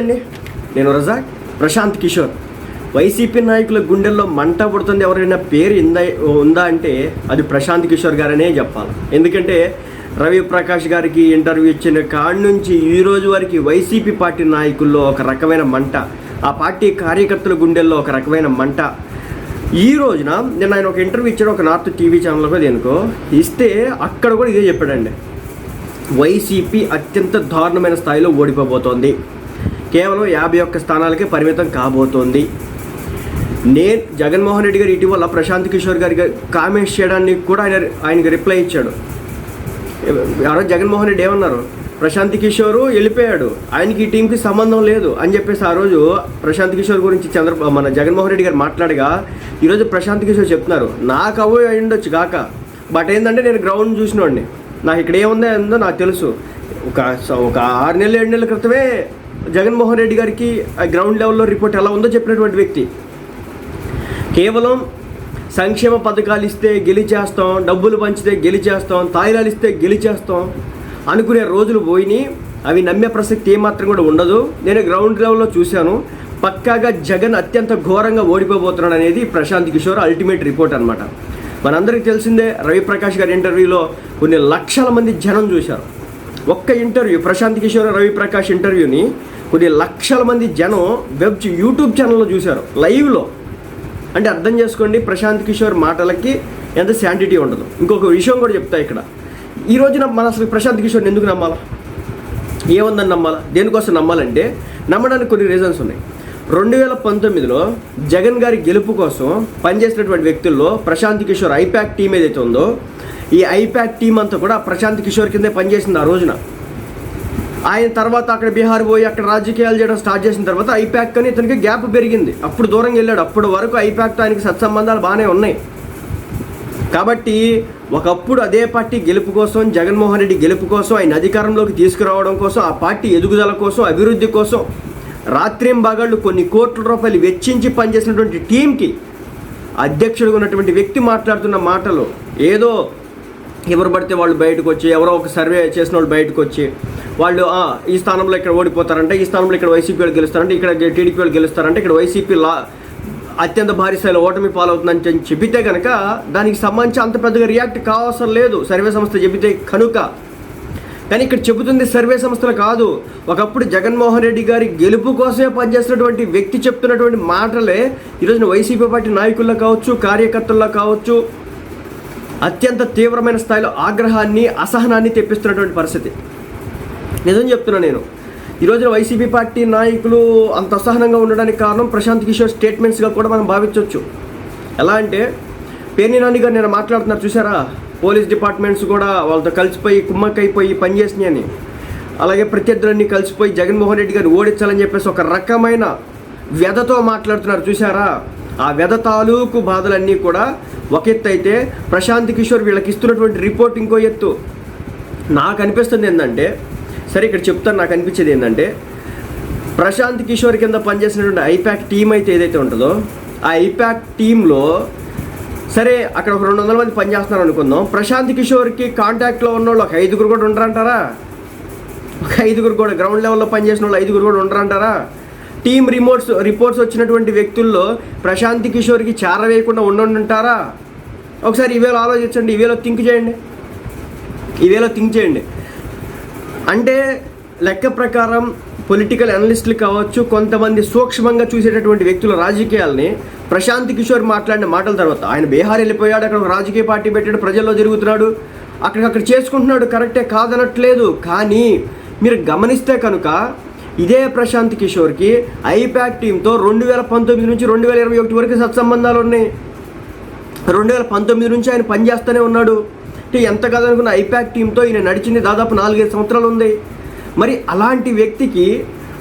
అండి. నేను రజాక్ ప్రశాంత్ కిషోర్. వైసీపీ నాయకుల గుండెల్లో మంట పుడుతుంది ఎవరైనా పేరు ఇందా ఉందా అంటే అది ప్రశాంత్ కిషోర్ గారనే చెప్పాలి. ఎందుకంటే రవి ప్రకాష్ గారికి ఇంటర్వ్యూ ఇచ్చిన కాడి నుంచి ఈ రోజు వరకు వైసీపీ పార్టీ నాయకుల్లో ఒక రకమైన మంట ఆ పార్టీ కార్యకర్తల గుండెల్లో ఒక రకమైన మంట. ఈ రోజున నేను ఆయన ఒక ఇంటర్వ్యూ ఇచ్చాడు ఒక నార్త్ టీవీ ఛానల్కో దేనికో ఇస్తే అక్కడ కూడా ఇదే చెప్పాడండి. వైసీపీ అత్యంత దారుణమైన స్థాయిలో ఓడిపోబోతోంది. కేవలం యాభై ఒక్క స్థానాలకే పరిమితం కాబోతోంది. నేను జగన్మోహన్ రెడ్డి గారు ఇటీవల ప్రశాంత్ కిషోర్ గారికి కామెంట్స్ చేయడానికి కూడా ఆయన ఆయనకి రిప్లై ఇచ్చాడు. ఎవరో జగన్మోహన్ రెడ్డి ఏమన్నారు? ప్రశాంత్ కిషోర్ వెళ్ళిపోయాడు. ఆయనకి ఈ టీంకి సంబంధం లేదు అని చెప్పేసి ఆ రోజు ప్రశాంత్ కిషోర్ గురించి చంద్ర మన జగన్మోహన్ రెడ్డి గారు మాట్లాడగా ఈరోజు ప్రశాంత్ కిషోర్ చెప్తున్నారు నాకు అవ్వ ఉండొచ్చు కాక బట్ ఏంటంటే నేను గ్రౌండ్ చూసినోడిని. నాకు ఇక్కడ ఏముందో ఏందో నాకు తెలుసు. ఒక ఒక ఆరు నెలలు ఏడు నెలల క్రితమే జగన్మోహన్ రెడ్డి గారికి ఆ గ్రౌండ్ లెవెల్లో రిపోర్ట్ ఎలా ఉందో చెప్పినటువంటి వ్యక్తి. కేవలం సంక్షేమ పథకాలు ఇస్తే గెలిచేస్తాం డబ్బులు పంచితే గెలిచేస్తాం తాయిలాలు ఇస్తే గెలిచేస్తాం అనుకునే రోజులు పోయినాయి అవి నమ్మే ప్రసక్తి ఏమాత్రం కూడా ఉండదు. నేను గ్రౌండ్ లెవెల్లో చూశాను. పక్కాగా జగన్ అత్యంత ఘోరంగా ఓడిపోబోతున్నాడు అనేది ప్రశాంత్ కిషోర్ అల్టిమేట్ రిపోర్ట్ అనమాట మనందరికీ తెలిసిందే రవిప్రకాష్ గారి ఇంటర్వ్యూలో కొన్ని లక్షల మంది జనం చూశారు. ఒక్క ఇంటర్వ్యూ ప్రశాంత్ కిషోర్ రవిప్రకాష్ ఇంటర్వ్యూని కొన్ని లక్షల మంది జనం వెబ్ యూట్యూబ్ ఛానల్లో చూశారు. లైవ్లో. అంటే అర్థం చేసుకోండి ప్రశాంత్ కిషోర్ మాటలకి ఎంత శాంటిటీ ఉండదు. ఇంకొక విషయం కూడా చెప్తా ఇక్కడ. ఈ రోజున మన అసలు ప్రశాంత్ కిషోర్ని ఎందుకు నమ్మాలా? ఏముందని నమ్మాలా? దేనికోసం నమ్మాలంటే నమ్మడానికి కొన్ని రీజన్స్ ఉన్నాయి. రెండు వేల పంతొమ్మిదిలో జగన్ గారి గెలుపు కోసం పనిచేసినటువంటి వ్యక్తుల్లో ప్రశాంత్ కిషోర్ ఐపాక్ టీం ఏదైతే ఉందో ఈ ఐపాక్ టీం అంతా కూడా ప్రశాంత్ కిషోర్ కిందే పనిచేసింది ఆ రోజున. ఆయన తర్వాత అక్కడ బీహార్ పోయి అక్కడ రాజకీయాలు చేయడం స్టార్ట్ చేసిన తర్వాత ఐపాక్ అని ఇతనికి గ్యాప్ పెరిగింది. అప్పుడు దూరంగా వెళ్ళాడు. అప్పుడు వరకు ఐపాక్తో ఆయనకి సత్సంబంధాలు బాగానే ఉన్నాయి. కాబట్టి ఒకప్పుడు అదే పార్టీ గెలుపు కోసం జగన్మోహన్ రెడ్డి గెలుపు కోసం ఆయన అధికారంలోకి తీసుకురావడం కోసం ఆ పార్టీ ఎదుగుదల కోసం అభివృద్ధి కోసం రాత్రిం బాగాళ్ళు కొన్ని కోట్ల రూపాయలు వెచ్చించి పనిచేసినటువంటి టీంకి అధ్యక్షుడు ఉన్నటువంటి వ్యక్తి మాట్లాడుతున్న మాటలు ఏదో ఎవరు పడితే వాళ్ళు బయటకు వచ్చి ఎవరో ఒక సర్వే చేసిన వాళ్ళు బయటకు వచ్చి వాళ్ళు ఈ స్థానంలో ఇక్కడ ఓడిపోతారంటే ఈ స్థానంలో ఇక్కడ వైసీపీ వాళ్ళు గెలుస్తారంటే ఇక్కడ టీడీపీ వాళ్ళు గెలుస్తారంటే ఇక్కడ వైసీపీ లా అత్యంత భారీ స్థాయిలో ఓటమి పాలవుతుందని చెప్పి చెప్పితే కనుక దానికి సంబంధించి అంత పెద్దగా రియాక్ట్ కావాల్సిన లేదు సర్వే సంస్థ చెబితే కనుక. కానీ ఇక్కడ చెబుతుంది సర్వే సంస్థలు కాదు. ఒకప్పుడు జగన్మోహన్ రెడ్డి గారి గెలుపు కోసమే పనిచేస్తున్నటువంటి వ్యక్తి చెప్తున్నటువంటి మాటలే ఈరోజున వైసీపీ పార్టీ నాయకుల్లో కావచ్చు కార్యకర్తల్లో కావచ్చు అత్యంత తీవ్రమైన స్థాయిలో ఆగ్రహాన్ని అసహనాన్ని తెప్పిస్తున్నటువంటి పరిస్థితి. నిజం చెప్తున్నా నేను. ఈరోజున వైసీపీ పార్టీ నాయకులు అంత అసహనంగా ఉండడానికి కారణం ప్రశాంత్ కిషోర్ స్టేట్మెంట్స్గా కూడా మనం భావించవచ్చు ఎలా అంటే పేర్ని నాని గారు నేను మాట్లాడుతున్నారు చూసారా పోలీస్ డిపార్ట్మెంట్స్ కూడా వాళ్ళతో కలిసిపోయి కుమ్మక్కైపోయి పనిచేసినాయని అలాగే ప్రత్యర్థులన్నీ కలిసిపోయి జగన్మోహన్ రెడ్డి గారిని ఓడించాలని చెప్పేసి ఒక రకమైన వ్యధతో మాట్లాడుతున్నారు చూసారా ఆ వ్యధ తాలూకు బాధలన్నీ కూడా ఒక ఎత్తు అయితే ప్రశాంత్ కిషోర్ వీళ్ళకి ఇస్తున్నటువంటి రిపోర్ట్ ఇంకో ఎత్తు. నాకు అనిపిస్తుంది ఏంటంటే సరే ఇక్కడ చెప్తాను నాకు అనిపించేది ఏంటంటే ప్రశాంత్ కిషోర్ కింద పనిచేసినటువంటి ఐపాక్ టీం అయితే ఏదైతే ఉంటుందో ఆ ఐపాక్ టీంలో సరే అక్కడ ఒక రెండు వందల మంది పనిచేస్తున్నారు అనుకుందాం. ప్రశాంత్ కిషోర్కి కాంటాక్ట్లో ఉన్న వాళ్ళు ఒక ఐదుగురు కూడా ఉండరంటారా? ఒక ఐదుగురు కూడా గ్రౌండ్ లెవెల్లో పనిచేసిన వాళ్ళు ఐదుగురు కూడా ఉండరంటారా? టీమ్ రిమోట్స్ రిపోర్ట్స్ వచ్చినటువంటి వ్యక్తుల్లో ప్రశాంత్ కిషోర్కి చేరవేయకుండా ఉండుంటారా ఒకసారి ఈవేళ ఆలోచించండి ఈవేళ థింక్ చేయండి. ఈవేళ థింక్ చేయండి. అంటే లెక్క ప్రకారం పొలిటికల్ అనలిస్టులు కావచ్చు కొంతమంది సూక్ష్మంగా చూసేటటువంటి వ్యక్తుల రాజకీయాల్ని ప్రశాంత్ కిషోర్ మాట్లాడిన మాటల తర్వాత ఆయన బీహార్ వెళ్ళిపోయాడు అక్కడ ఒక రాజకీయ పార్టీ పెట్టాడు ప్రజల్లో తిరుగుతున్నాడు అక్కడికక్కడ చేసుకుంటున్నాడు కరెక్టే కాదనట్లేదు. కానీ మీరు గమనిస్తే కనుక ఇదే ప్రశాంత్ కిషోర్కి ఐపాక్ టీంతో రెండు వేల పంతొమ్మిది నుంచి రెండు వేల ఇరవై ఒకటి వరకు సత్సంబంధాలు ఉన్నాయి. రెండు వేల పంతొమ్మిది నుంచి ఆయన పనిచేస్తూనే ఉన్నాడు. అంటే ఎంత కాదనుకున్న ఐపాక్ టీంతో ఈయన నడిచింది దాదాపు నాలుగైదు సంవత్సరాలు ఉంది. మరి అలాంటి వ్యక్తికి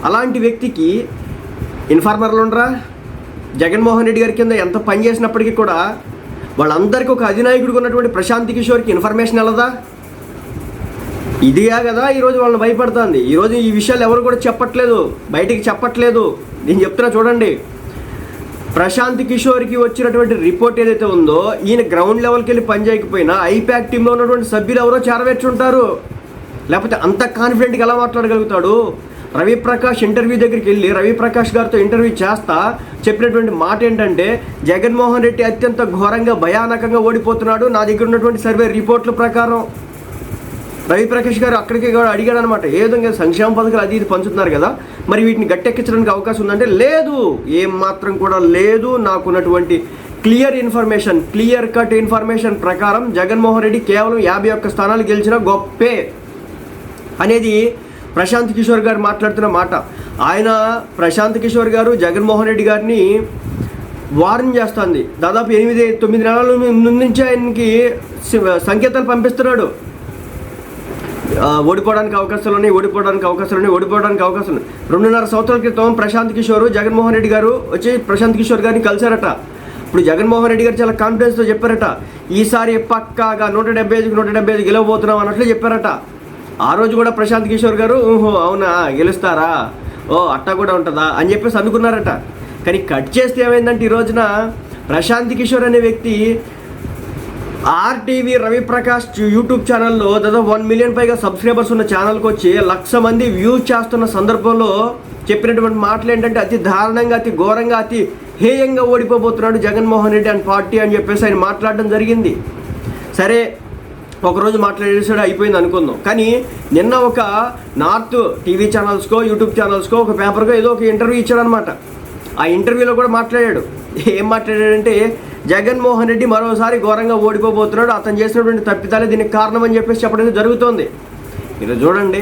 అలాంటి వ్యక్తికి ఇన్ఫార్మర్లు ఉండరా? జగన్మోహన్ రెడ్డి గారి కింద ఎంత పని చేసినప్పటికీ కూడా వాళ్ళందరికీ ఒక అధినాయకుడికి ఉన్నటువంటి ప్రశాంత్ కిషోర్కి ఇన్ఫర్మేషన్ వెళ్ళదా ఇదిగా కదా ఈరోజు వాళ్ళని భయపడుతుంది. ఈరోజు ఈ విషయాలు ఎవరు కూడా చెప్పట్లేదు. బయటికి చెప్పట్లేదు. నేను చెప్తున్నా చూడండి. ప్రశాంత్ కిషోర్కి వచ్చినటువంటి రిపోర్ట్ ఏదైతే ఉందో ఈయన గ్రౌండ్ లెవెల్కి వెళ్ళి పని చేయకపోయినా ఐపాక్ టీంలో ఉన్నటువంటి సభ్యులు ఎవరో చేరవేర్చుంటారు. లేకపోతే అంత కాన్ఫిడెంట్గా ఎలా మాట్లాడగలుగుతాడు? రవిప్రకాష్ ఇంటర్వ్యూ దగ్గరికి వెళ్ళి రవిప్రకాష్ గారితో ఇంటర్వ్యూ చేస్తా చెప్పినటువంటి మాట ఏంటంటే జగన్మోహన్ రెడ్డి అత్యంత ఘోరంగా భయానకంగా ఓడిపోతున్నాడు. నా దగ్గర ఉన్నటువంటి సర్వే రిపోర్ట్ల ప్రకారం. రవి ప్రకాష్ గారు అక్కడికి కూడా అడిగాడు అనమాట ఏ విధంగా సంక్షేమ పథకాలు అది ఇది పంచుతున్నారు కదా మరి వీటిని గట్టెక్కించడానికి అవకాశం ఉందంటే లేదు ఏం మాత్రం కూడా లేదు నాకున్నటువంటి clear information clear cut information ప్రకారం జగన్మోహన్ రెడ్డి కేవలం యాభై ఒక్క స్థానాలు గెలిచిన గొప్పే అనేది ప్రశాంత్ కిషోర్ గారు మాట్లాడుతున్న మాట. ఆయన ప్రశాంత్ కిషోర్ గారు జగన్మోహన్ రెడ్డి గారిని వార్న్ చేస్తుంది. దాదాపు ఎనిమిది తొమ్మిది నెలల నుండి నుంచి ఆయనకి సంకేతాలు పంపిస్తున్నాడు. ఓడిపోవడానికి అవకాశాలు ఉన్నాయి ఓడిపోవడానికి అవకాశాలు ఉన్నాయి ఓడిపోవడానికి అవకాశాలు ఉన్నాయి. రెండున్నర సంవత్సరాల క్రితం ప్రశాంత్ కిషోర్ జగన్మోహన్ రెడ్డి గారు వచ్చి ప్రశాంత్ కిషోర్ గారిని కలిశారట. ఇప్పుడు జగన్మోహన్ రెడ్డి గారు చాలా కాన్ఫిడెన్స్తో చెప్పారట. ఈసారి పక్కాగా నూట డెబ్బై ఐదుకి నూట డెబ్బై ఐదు గెలవబోతున్నాం అన్నట్లు చెప్పారట. ఆ రోజు కూడా ప్రశాంత్ కిషోర్ గారు ఓహో అవునా గెలుస్తారా? ఓ అట్టా కూడా ఉంటుందా? అని చెప్పేసి అనుకున్నారట. కానీ కట్ చేస్తే ఏమైందంటే ఈ రోజున ప్రశాంత్ కిషోర్ అనే వ్యక్తి ఆర్టీవీ రవిప్రకాష్ యూట్యూబ్ ఛానల్లో దాదాపు వన్ మిలియన్ పైగా సబ్స్క్రైబర్స్ ఉన్న ఛానల్కి వచ్చి లక్ష మంది వ్యూస్ చేస్తున్న సందర్భంలో చెప్పినటువంటి మాటలు ఏంటంటే అతి దారుణంగా అతి ఘోరంగా అతి హేయంగా ఓడిపోబోతున్నాడు జగన్మోహన్ రెడ్డి అండ్ పార్టీ అని చెప్పేసి ఆయన మాట్లాడడం జరిగింది. సరే ఒకరోజు మాట్లాడేసాడు అయిపోయింది అనుకుందాం. కానీ నిన్న ఒక నార్త్ టీవీ ఛానల్స్కో యూట్యూబ్ ఛానల్స్కో ఒక పేపర్కో ఏదో ఒక ఇంటర్వ్యూ ఇచ్చాడనమాట ఆ ఇంటర్వ్యూలో కూడా మాట్లాడాడు. ఏం మాట్లాడాడంటే జగన్మోహన్ రెడ్డి మరోసారి ఘోరంగా ఓడిపోబోతున్నాడు. అతను చేసినటువంటి తప్పిదాలే దీనికి కారణం అని చెప్పేసి చెప్పడం జరుగుతోంది. మీరు చూడండి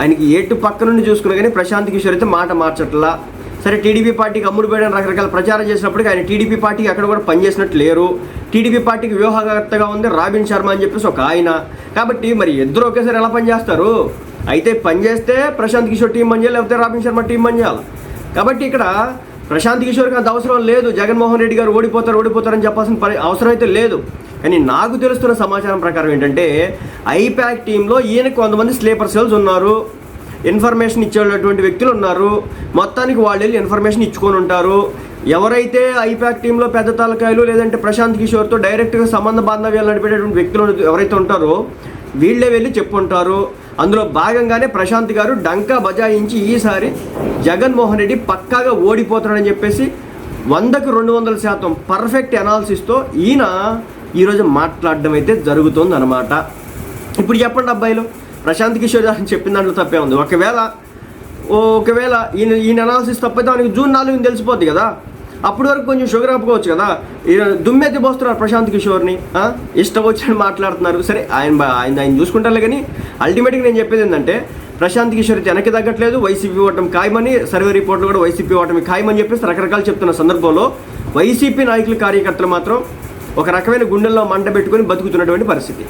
ఆయనకి ఏటు పక్క నుండి చూసుకున్నా కానీ ప్రశాంత్ కిషోర్ అయితే మాట మార్చట్లా. సరే టీడీపీ పార్టీకి అమ్ముడు పోయడం రకరకాల ప్రచారం చేసినప్పటికీ ఆయన టీడీపీ పార్టీకి అక్కడ కూడా పనిచేసినట్టు లేరు. టీడీపీ పార్టీకి వ్యూహకర్తగా ఉంది రాబిన్ శర్మ అని చెప్పేసి ఒక ఆయన. కాబట్టి మరి ఇద్దరు ఒకేసారి ఎలా పనిచేస్తారు? అయితే పనిచేస్తే ప్రశాంత్ కిషోర్ టీం పనిచేయాలి లేకపోతే రాబిన్ శర్మ టీం పనిచేయాలి. కాబట్టి ఇక్కడ ప్రశాంత్ కిషోర్ అంత అవసరం లేదు. జగన్మోహన్ రెడ్డి గారు ఓడిపోతారు ఓడిపోతారని చెప్పాల్సిన పని అవసరం అయితే లేదు. కానీ నాకు తెలుస్తున్న సమాచారం ప్రకారం ఏంటంటే ఐపాక్ టీంలో ఈయన కొంతమంది స్లీపర్ సెల్స్ ఉన్నారు. ఇన్ఫర్మేషన్ ఇచ్చేటటువంటి వ్యక్తులు ఉన్నారు. మొత్తానికి వాళ్ళు వెళ్ళి ఇన్ఫర్మేషన్ ఇచ్చుకొని ఉంటారు. ఎవరైతే ఐపాక్ టీంలో పెద్ద తలకాయలు లేదంటే ప్రశాంత్ కిషోర్తో డైరెక్ట్గా సంబంధ బాంధవ్యాలు నడిపేటటువంటి వ్యక్తులు ఎవరైతే ఉంటారో వీళ్ళే వెళ్ళి చెప్పుంటారు. అందులో భాగంగానే ప్రశాంత్ గారు డంకా బజాయించి ఈసారి జగన్మోహన్ రెడ్డి పక్కాగా ఓడిపోతాడని చెప్పేసి వందకు రెండు వందల శాతం పర్ఫెక్ట్ అనాలిసిస్తో ఈయన ఈరోజు మాట్లాడడం అయితే జరుగుతుంది అనమాట ఇప్పుడు చెప్పండి అబ్బాయిలు ప్రశాంత్ కిషోర్ గారు చెప్పిన దాంట్లో తప్పే ఉంది. ఒకవేళ ఒకవేళ ఈయన ఈయన అనాలిసిస్ తప్పైతే మనకి జూన్ నాలుగుని తెలిసిపోద్ది కదా. అప్పటి వరకు కొంచెం షుగర్ ఆపుకోవచ్చు కదా. దుమ్మెత్తి పోస్తున్నారు ప్రశాంత్ కిషోర్ని ఇష్టం వచ్చినట్టు మాట్లాడుతున్నారు. సరే ఆయన ఆయన ఆయన చూసుకుంటారులే కానీ అల్టిమేట్గా నేను చెప్పేది ఏంటంటే ప్రశాంత్ కిషోర్ అయితే వెనక్కి తగ్గట్లేదు వైసీపీ ఓటమి ఖాయమని సర్వే రిపోర్ట్లు కూడా వైసీపీ ఓటమి ఖాయమని చెప్పేసి రకరకాలు చెప్తున్న సందర్భంలో వైసీపీ నాయకులు కార్యకర్తలు మాత్రం ఒక రకమైన గుండెల్లో మంట పెట్టుకొని బతుకుతున్నటువంటి పరిస్థితి.